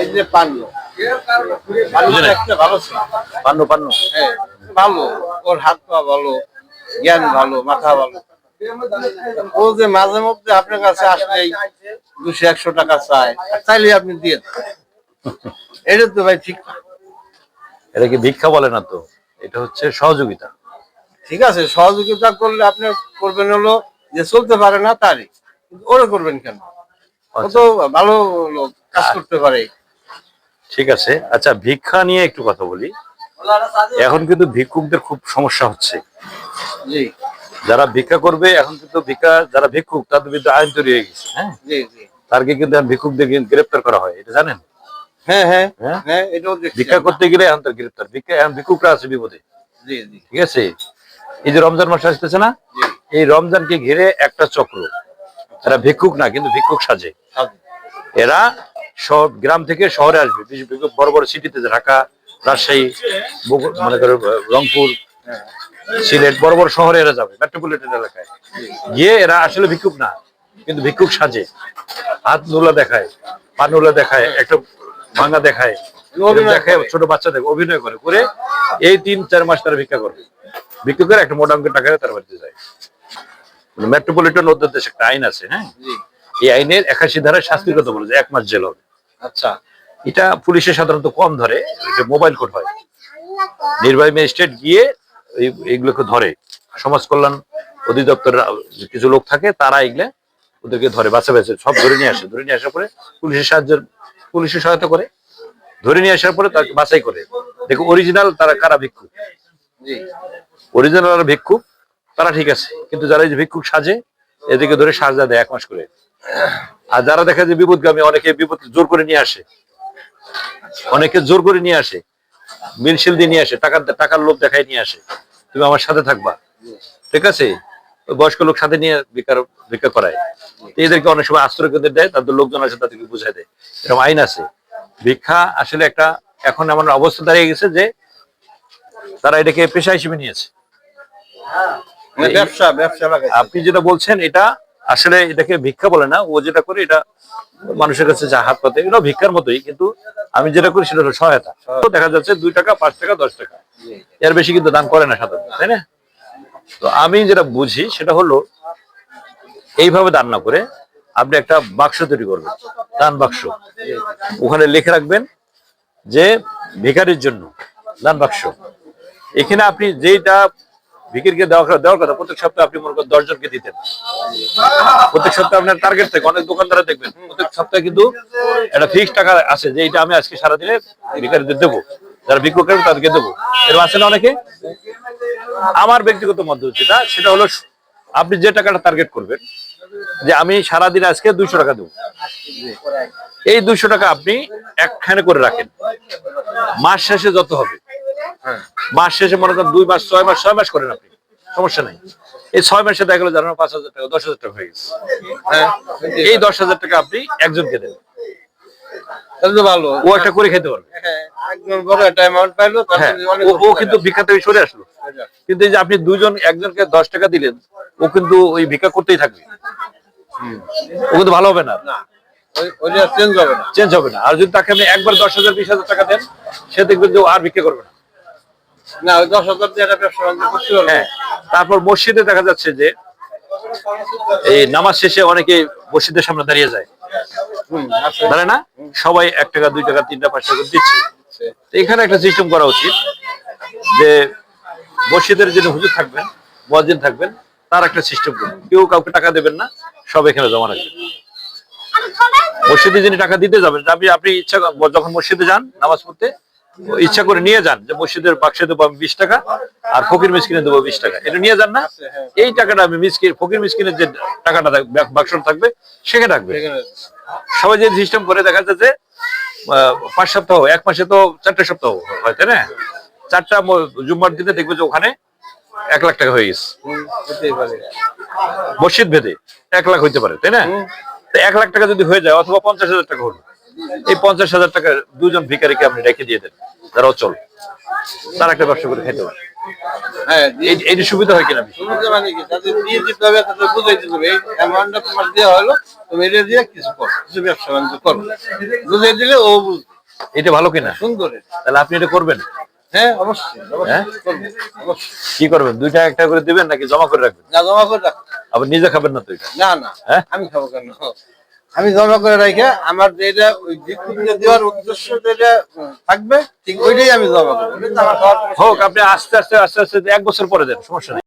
এই যে পান্ন। পান্ন ভালো ছিল। পান্ন পান্ন? হ্যাঁ ভালো। ওর হাত পা ভালো জ্ঞান ভালো মাথা ভালো। ও যে মাঝে মধ্যে আপনার কাছে আসলেই দুশো একশো টাকা চায় চাইলে আপনি দিয়ে এটা তো ভাই ঠিক না। এটা কি ভিক্ষা বলে না তো? এটা হচ্ছে সহযোগিতা। ঠিক আছে সহযোগিতা করলে আপনি করবেন হলো যে চলতে পারে না তারই। ওরে করবেন কেন? ও ভালো লোক কাজ করতে পারে। ঠিক আছে। আচ্ছা ভিক্ষা নিয়ে একটু কথা বলি। এখন কিন্তু ভিক্ষুকদের খুব সমস্যা হচ্ছে। যারা ভিক্ষা করবে এখন কিন্তু ভিক্ষা যারা ভিক্ষুক তাদের বিরুদ্ধে আইন তৈরি হয়ে গেছে হ্যাঁ? তারকে কিন্তু এখন ভিক্ষুকদের গ্রেপ্তার করা হয় এটা জানেন? হ্যাঁ হ্যাঁ হ্যাঁ? হ্যাঁ ভিক্ষা করতে গেলে এখন তার গ্রেপ্তার। ভিক্ষা এখন ভিক্ষুকরা আছে বিপদে। ঠিক আছে? এই যে রমজান মাস আসতেছে না? এই রমজানকে ঘিরে একটা চক্র। এরা ভিক্ষুক না কিন্তু ভিক্ষুক সাজে। এরা সব গ্রাম থেকে শহরে আসবে। বড় বড় সিটিতে ঢাকা রাজশাহী মনে করো রংপুর সিলেট বড় বড় শহরে এরা যাবে মেট্রোপলিটন এলাকায়। গিয়ে এরা আসলে ভিক্ষুক না কিন্তু ভিক্ষুক সাজে। হাত নোলা দেখায় পা নোলা দেখায় একটা ভাঙা দেখায় দেখায় ছোট বাচ্চা দেখে অভিনয় করে করে এই তিন চার মাস তারা ভিক্ষা করবে ভিক্ষা করে একটা মোটা অঙ্কের টাকা তার বাড়িতে যায়। মেট্রোপলিটন অধ্যাদেশ একটা আইন আছে হ্যাঁ? এই আইনের একাশি ধারায় শাস্তির কথা বলে যে এক মাস জেল হবে। আচ্ছা। এটা পুলিশে সাধারণত কম ধরে মোবাইল কোর্ট হয়। নির্বাহী ম্যাজিস্ট্রেট গিয়ে এইগুলোকে ধরে। সমাজ কল্যাণ অধিদপ্তর কিছু লোক থাকে তারা এগুলো ওদেরকে ধরে বাঁচা বাঁচে সব ধরে নিয়ে আসে। ধরে নিয়ে আসার পরে পুলিশের সাহায্য পুলিশের সহায়তা করে। ধরে নিয়ে আসার পরে তাকে বাছাই করে। দেখো অরিজিনাল তারা কারা ভিক্ষুক? অরিজিনাল আর ভিক্ষুক তারা ঠিক আছে। কিন্তু যারা এই যে ভিক্ষুক সাজে এদেরকে ধরে সাজা দেয় এক মাস করে। আর যারা দেখা যায় বিপদগামী অনেকে বিপদ জোর করে নিয়ে আসে। অনেকে জোর করে নিয়ে আসে মিলশিল দিয়ে নিয়ে আসে টাকার টাকার লোভ দেখায় নিয়ে আসে। তুমি আমার সাথে থাকবা। ঠিক আছে? বয়স্ক লোক সাথে নিয়ে ভিক্ষার ভিক্ষা করায়। এদেরকে অনেক সময় আশ্রয় কেন্দ্রে দেয় তাদের লোকজন আছে তাদেরকে বুঝাই দেয়। এরকম আইন আছে। ভিক্ষা আসলে একটা এখন এমন অবস্থা দাঁড়িয়ে গেছে যে তারা এটাকে পেশা হিসেবে নিয়েছে। মানে ব্যবসা ব্যবসা আপনি যেটা বলছেন এটা আসলে এটাকে ভিক্ষা বলে না, ও যেটা করে এটা মানুষের কাছে যা হাত পাতে এটা ভিক্ষার মতোই, কিন্তু আমি যেটা করি সেটা হলো সহায়তা। দেখা যাচ্ছে দুই টাকা, পাঁচ টাকা, দশ টাকা। এর বেশি কিন্তু দান করে না সাধারণত তাই না? তো আমি যেটা বুঝি সেটা হলো, এইভাবে দান না করে আপনি একটা বাক্স তৈরি করবেন, দান বাক্স। ওখানে লিখে রাখবেন যে, ভিখারির জন্য দান বাক্স। এখানে আপনি যেটা ভিকিরকে দেওয়া দেওয়ার কথা, প্রত্যেক সপ্তাহে আপনি মনে করেন দশ জনকে দিতেন। প্রত্যেক সপ্তাহে আপনার টার্গেট থাকে অনেক দোকানদারা দেখবেন, প্রত্যেক সপ্তাহে কিন্তু একটা ফিক্স টাকা আছে যে এটা আমি আজকে সারাদিনে ভিকারিদের দেবো। যারা বিক্রয় করবে তাদেরকে দেবো। এরকম আছে না অনেকে? আমার ব্যক্তিগত মত যেটা, সেটা হলো আপনি যে টাকাটা টার্গেট করবেন, যে আমি সারাদিন আজকে দুইশো টাকা দেবো। এই দুইশো টাকা আপনি একখানে করে রাখেন। মাস শেষে যত হবে মাস শেষে মনে করেন দুই মাস ছয় মাস ছয় মাস করেন আপনি। সমস্যা নাই। এই ছয় মাসে দেখা গেলো জানানো পাঁচ হাজার টাকা দশ হাজার টাকা হয়ে গেছে। হ্যাঁ এই দশ হাজার টাকা আপনি একজনকে দেন। ভালো। ও একটা করে খেতে পারবে। হ্যাঁ, বড় একটা অ্যামাউন্ট পাইলো তাহলে হ্যাঁ অনেক ও- ও কিন্তু ভিক্ষা সরে আসলো। কিন্তু এই যে আপনি দুজন একজনকে দশ টাকা দিলেন ও কিন্তু ওই ভিক্ষা করতেই থাকবে। ও কিন্তু ভালো হবে না। না চেঞ্জ হবে না। চেঞ্জ হবে না। আর যদি তাকে আপনি একবার দশ হাজার বিশ হাজার টাকা দেন সে দেখবেন যে আর ভিক্ষা করবে না। না দশ হাজার দিয়ে ব্যবসা বাণিজ্য করতে পারবে। হ্যাঁ তারপর মসজিদে দেখা যাচ্ছে যে এই নামাজ শেষে অনেকে মসজিদের সামনে দাঁড়িয়ে যায়। দাঁড়ায় না? সবাই এক টাকা দুই টাকা পাঁচ টাকা দিচ্ছে। এখানে একটা সিস্টেম করা উচিত যে মসজিদের যিনি হুজুর থাকবেন মসজিদ থাকবেন তার একটা সিস্টেম করুন। কেউ কাউকে টাকা দেবেন না সব এখানে জমা রাখবেন। মসজিদে যিনি টাকা দিতে যাবেন আপনি আপনি ইচ্ছা যখন মসজিদে যান নামাজ পড়তে ইচ্ছা করে নিয়ে যান যে মসজিদের বাক্সে দেবো আমি বিশ টাকা আর ফকির মিসকিনে দেবো বিশ টাকা। এটা নিয়ে যান না। এই টাকাটা আমি মিসকিন ফকির মিসকিনের যে টাকাটা থাকবে, বাক্স থাকবে সেখানে রাখবে। এখানে সবাই যে সিস্টেম করে দেখা যাচ্ছে যে পাঁচ সপ্তাহ এক মাসে তো চারটে সপ্তাহ হয় তাই না? চারটা জুম্মার দিনে দেখবে যে ওখানে এক লাখ টাকা হয়ে গেছে। মসজিদ ভেদে এক লাখ হইতে পারে তাই না? এক লাখ টাকা যদি হয়ে যায় অথবা পঞ্চাশ হাজার টাকা হলো এই পঞ্চাশ হাজার টাকা দুজন ভিকারিকে আপনি রেখে দিয়ে দেন। যারা অচল। তার একটা ব্যবসা করে খেতে পারে। হ্যাঁ এইটা সুবিধা হয় কিনা? বেশি? মানে কি? তাদের দিয়ে দিতে হবে তাদের বুঝাই হবে। এই অ্যামাউন্টটা তোমার দেওয়া হলো তুমি এটা দিয়ে কিছু করো কিছু ব্যবসা বাণিজ্য করো। বুঝাই দিলে ও বুঝবে। এটা ভালো কিনা? সুন্দর। তাহলে আপনি এটা করবেন? হ্যাঁ অবশ্যই হ্যাঁ? অবশ্যই। কি করবেন? দুইটা একটা করে দিবেন নাকি জমা করে রাখবেন? না জমা করে রাখ আবার নিজে খাবেন না তো এটা? না না হ্যাঁ? আমি খাব কেন? আমি জমা করে রাখে আমার যেটা ওই দেওয়ার উদ্দেশ্য যেটা থাকবে, ঠিক ওইটাই আমি জমা করব। হোক, আপনি আস্তে আস্তে আস্তে আস্তে এক বছর পরে দেন, সমস্যা নেই।